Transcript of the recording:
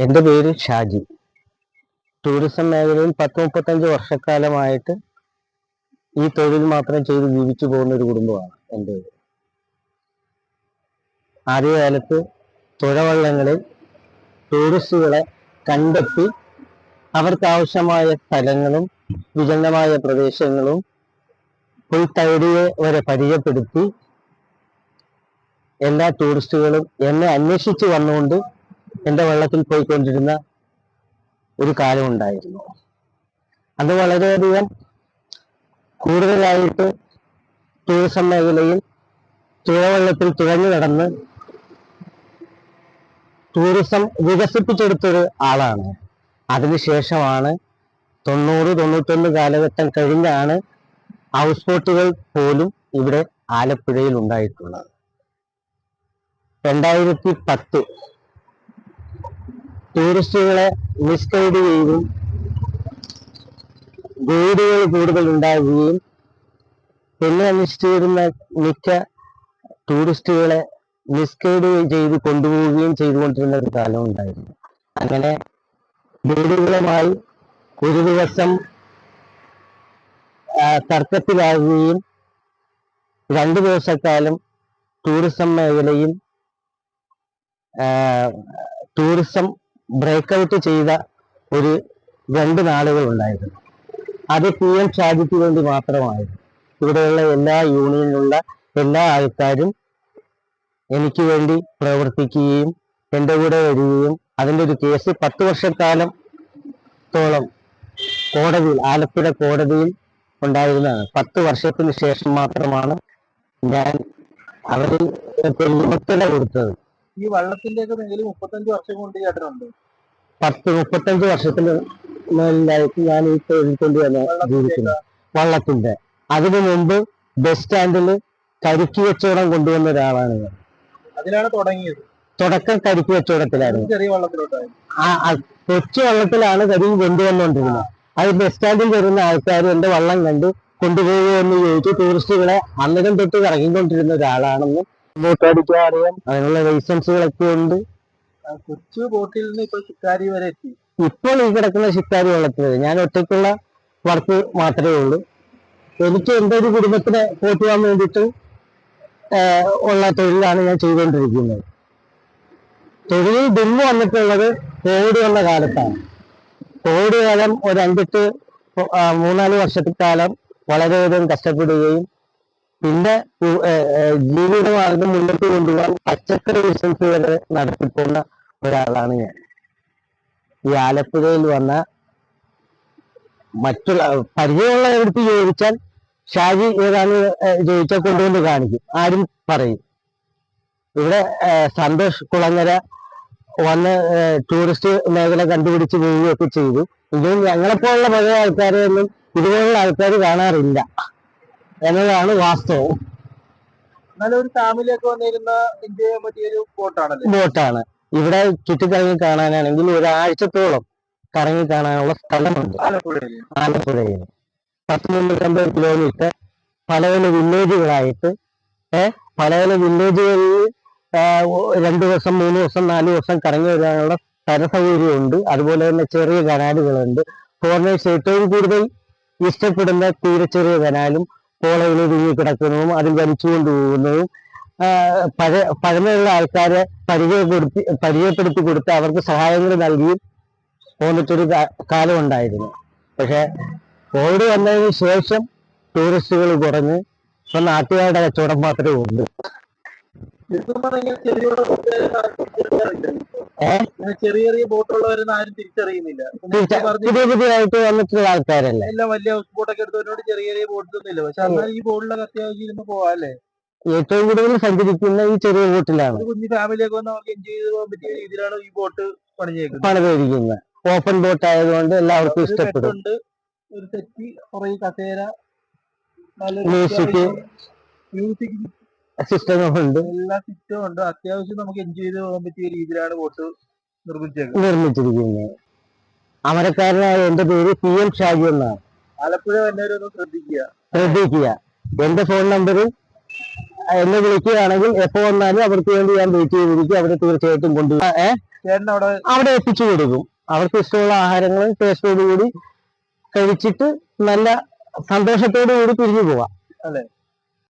എന്റെ പേര് ഷാജി. ടൂറിസം മേഖലയിൽ പത്ത് മുപ്പത്തഞ്ച് വർഷക്കാലമായിട്ട് ഈ തൊഴിൽ മാത്രം ചെയ്ത് ജീവിച്ചു പോകുന്ന ഒരു കുടുംബമാണ് എന്റെ ആദ്യകാലത്ത് തുഴവള്ളങ്ങളിൽ ടൂറിസ്റ്റുകളെ കണ്ടെത്തി അവർക്ക് ആവശ്യമായ സ്ഥലങ്ങളും വിജനമായ പ്രദേശങ്ങളും പുൽത്തൈടിയെ വരെ പരിചയപ്പെടുത്തി എല്ലാ ടൂറിസ്റ്റുകളും എന്നെ അന്വേഷിച്ചു വന്നുകൊണ്ട് എന്റെ വെള്ളത്തിൽ പോയിക്കൊണ്ടിരുന്ന ഒരു കാലം ഉണ്ടായിരുന്നു. അത് വളരെയധികം കൂടുതലായിട്ട് ടൂറിസം മേഖലയിൽ തുഴവള്ളത്തിൽ തുഴഞ്ഞു നടന്ന് ടൂറിസം വികസിപ്പിച്ചെടുത്തൊരു ആളാണ്. അതിനുശേഷമാണ് തൊണ്ണൂറ് തൊണ്ണൂറ്റൊന്ന് കാലഘട്ടം കഴിഞ്ഞാണ് ഹൗസ് ബോട്ടുകൾ പോലും ഇവിടെ ആലപ്പുഴയിൽ ഉണ്ടായിട്ടുള്ളത്. രണ്ടായിരത്തി പത്ത് ടൂറിസ്റ്റുകളെ മിസ്ഗൈഡ് ചെയ്തും ഗൈഡുകൾ കൂടുതൽ ഉണ്ടാവുകയും എന്നെ അന്വേഷിച്ചിരുന്ന മിക്ക ടൂറിസ്റ്റുകളെ മിസ്ഗൈഡ് ചെയ്ത് കൊണ്ടുപോവുകയും ചെയ്തുകൊണ്ടിരുന്ന ഒരു കാലം ഉണ്ടായിരുന്നു. അങ്ങനെ ഗൈഡുകളുമായി ഒരു ദിവസം തർക്കത്തിലാകുകയും രണ്ടു ദിവസക്കാലം ടൂറിസം മേഖലയിൽ ടൂറിസം ബ്രേക്കൗട്ട് ചെയ്ത ഒരു രണ്ട് നാളുകൾ ഉണ്ടായിരുന്നു. അത് പി എം ഷാജിക്ക് വേണ്ടി മാത്രമായിരുന്നു. ഇവിടെയുള്ള എല്ലാ യൂണിയനിലുള്ള എല്ലാ ആൾക്കാരും എനിക്ക് വേണ്ടി പ്രവർത്തിക്കുകയും എന്റെ കൂടെ വരികയും അതിന്റെ ഒരു കേസ് പത്ത് വർഷക്കാലം ത്തോളം കോടതിയിൽ ആലപ്പുഴ കോടതിയിൽ ഉണ്ടായിരുന്നതാണ്. പത്ത് വർഷത്തിന് ശേഷം മാത്രമാണ് ഞാൻ അവരിൽ വിമുക്തത കൊടുത്തത്. ഈ വള്ളത്തിന്റെ ഒക്കെ മേഖല മുപ്പത്തഞ്ച് വർഷം കൊണ്ട് ചേട്ടനുണ്ട് പത്ത് മുപ്പത്തഞ്ച് വർഷത്തിന് മേലിലായിട്ട് ഞാൻ ഈ തൊഴിൽ കൊണ്ട് തന്നെ ജീവിക്കുന്നത് വള്ളത്തിന്റെ. അതിനു മുമ്പ് ബസ് സ്റ്റാൻഡിൽ കരിക്ക് കച്ചവടം കൊണ്ടുവന്ന ഒരാളാണ് ഞാൻ. അതിലാണ് തുടങ്ങിയത്. തുടക്കം കരിക്ക് കച്ചവടത്തിലായിരുന്നു. ചെറിയ വള്ളത്തിലോട്ടായിരുന്നു. ആ കൊച്ചു വള്ളത്തിലാണ് കരിക്ക് കൊണ്ടുവന്നുകൊണ്ടിരുന്നത്. അത് ബസ് സ്റ്റാൻഡിൽ വരുന്ന ആൾക്കാർ എന്റെ വള്ളം കണ്ട് കൊണ്ടുപോകുമോ എന്ന് ചോദിച്ചു ടൂറിസ്റ്റുകളെ അന്നേരം തൊട്ട് ഇറങ്ങിക്കൊണ്ടിരുന്ന ഒരാളാണെന്ന് ബോട്ടടിക്കാൻ അറിയാം. അതിനുള്ള ലൈസൻസുകളൊക്കെ ഉണ്ട്. കൊച്ചു ബോട്ടിൽ നിന്ന് ഇപ്പൊ ശിക്കാരി വരെ എത്തി. ഇപ്പോൾ ഈ കിടക്കുന്ന ശിക്കാരി വെള്ളത്തിൽ ഞാൻ ഒറ്റയ്ക്കുള്ള വർക്ക് മാത്രമേ ഉള്ളൂ. എനിക്ക് എന്റെ ഒരു കുടുംബത്തിനെ പോറ്റുവാൻ വേണ്ടിയിട്ട് ഉള്ള തൊഴിലാണ് ഞാൻ ചെയ്തുകൊണ്ടിരിക്കുന്നത്. തൊഴിലിൽ ഡിമ്മ വന്നിട്ടുള്ളത് കോവിഡ് വന്ന കാലത്താണ്. കോവിഡ് കാലം ഒരു അഞ്ചെട്ട് മൂന്നാൽ വർഷത്തെ കാലം വളരെയധികം കഷ്ടപ്പെടുകയും പിന്നെ ഏ, ജീവിതമാർഗം മുന്നോട്ട് കൊണ്ടുപോകാൻ പച്ചക്കറി ബിസിനസ് വരെ നടത്തിപ്പോന്ന ഒരാളാണ് ഞാൻ. ഈ ആലപ്പുഴയിൽ വന്ന മറ്റുള്ള പരിചയമുള്ള എടുത്ത് ചോദിച്ചാൽ ഷാജി ഏതാണ് ചോദിച്ചാൽ കൊണ്ടുവന്ന് കാണിക്കും. ആരും പറയും. ഇവിടെ സന്തോഷ് കുളങ്ങര വന്ന് ടൂറിസ്റ്റ് മേഖല കണ്ടുപിടിച്ച് പോവുകയൊക്കെ ചെയ്തു. എങ്കിലും ഞങ്ങളെപ്പോലുള്ള പഴയ ആൾക്കാരെ ഒന്നും ഇതുപോലുള്ള ആൾക്കാർ കാണാറില്ല. എന്നതാണ് വാസ്തവം. എന്നാലും ഒരു വന്നിരുന്ന എൻജോയ് ചെയ്യാൻ പറ്റിയ ഒരു ബോട്ടാണല്ലേ? ബോട്ടാണ്. ഇവിടെ ചുറ്റിക്കറങ്ങി കാണാനാണെങ്കിൽ ഒരാഴ്ചത്തോളം കറങ്ങി കാണാനുള്ള സ്ഥലമുണ്ട്. ആലപ്പുഴയിൽ. ആലപ്പുഴയിൽ. പത്ത് മുന്നൂറ്റമ്പത് കിലോമീറ്റർ പല പല വില്ലേജുകളായിട്ട് ഏഹ് പല പല വില്ലേജുകളിൽ രണ്ടു ദിവസം മൂന്ന് ദിവസം നാല് ദിവസം കറങ്ങി വരാനുള്ള സ്ഥല സൗകര്യമുണ്ട് അതുപോലെ തന്നെ ചെറിയ കനാലുകളുണ്ട്. ഫോറിനേഴ്സ് ഏറ്റവും കൂടുതൽ ഇഷ്ടപ്പെടുന്ന തീരെ ചെറിയ കനാലും പോളയിൽ ഒതുങ്ങി കിടക്കുന്നതും അതിൽ വലിച്ചു പോകുന്നതും പഴയ പഴ പഴമയുള്ള ആൾക്കാരെ പരിചയപ്പെടുത്തി പരിചയപ്പെടുത്തി കൊടുത്ത് അവർക്ക് സഹായങ്ങൾ നൽകിയും പോന്നിട്ടൊരു കാലം ഉണ്ടായിരുന്നു. പക്ഷെ കോവിഡ് വന്നതിന് ശേഷം ടൂറിസ്റ്റുകൾ കുറഞ്ഞ് ഇപ്പൊ നാട്ടുകാരുടെ കച്ചവടം മാത്രമേ ഉള്ളൂ. ചെറിയ ചെറിയ ബോട്ട് ബോട്ടുള്ളവരൊന്നും ആരും തിരിച്ചറിയുന്നില്ല. പുതിയ പുതിയതായിട്ട് വന്നിട്ടുള്ള ആൾക്കാരല്ലേ? എല്ലാം വലിയ ഹൗസ് ബോട്ടൊക്കെ എടുത്തവരോട് ചെറിയ ചെറിയ ബോട്ട് ഒന്നുമില്ല പക്ഷെ എന്നാൽ ഈ ബോട്ടിലൊക്കെ അത്യാവശ്യം ഇരുന്ന് പോവാല്ലേ ഏറ്റവും കൂടുതൽ സഞ്ചരിക്കുന്ന ഈ ചെറിയ ബോട്ടിലാണ് കുഞ്ഞു ഫാമിലി ഒക്കെ വന്ന് നമുക്ക് എൻജോയ് ചെയ്ത് പോകാൻ പറ്റിയ രീതിയിലാണ് ഈ ബോട്ട് പണിഞ്ഞേക്കുന്നത് പണിതിരിക്കുന്നത് ഓപ്പൺ ബോട്ട് ആയതുകൊണ്ട് എല്ലാവർക്കും ഇഷ്ടപ്പെടും. ഒരു സെറ്റ് കുറെ കസേര മ്യൂസിക്. മ്യൂസിക് സിസ്റ്റങ്ങളുണ്ട്. എല്ലാ സിസ്റ്റവും ഉണ്ട്. അത്യാവശ്യം നമുക്ക് എൻജോയ് ചെയ്ത് പോകാൻ പറ്റിയ രീതിയിലാണ് ബോട്ട് നിർമ്മിച്ചിരിക്കുന്നത്. അമരക്കാരനായ എന്റെ പേര് പി എം ഷാജി എന്നാണ്. ആലപ്പുഴ എല്ലാവരും ഒന്ന് ശ്രദ്ധിക്കുക. ശ്രദ്ധിക്കുക. എന്റെ ഫോൺ നമ്പർ എന്നെ വിളിക്കുകയാണെങ്കിൽ എപ്പോ വന്നാലും അവർക്ക് വേണ്ടി ഞാൻ വെയിറ്റ് ചെയ്തിരിക്കും. അവരെ തീർച്ചയായിട്ടും കൊണ്ടുപോകും അവിടെ അവിടെ എത്തിച്ചു കൊടുക്കും. അവർക്ക് ഇഷ്ടമുള്ള ആഹാരങ്ങൾ ടേസ്റ്റോടുകൂടി കഴിച്ചിട്ട് നല്ല സന്തോഷത്തോടു കൂടി പിരിഞ്ഞു പോവാം. അല്ലേ?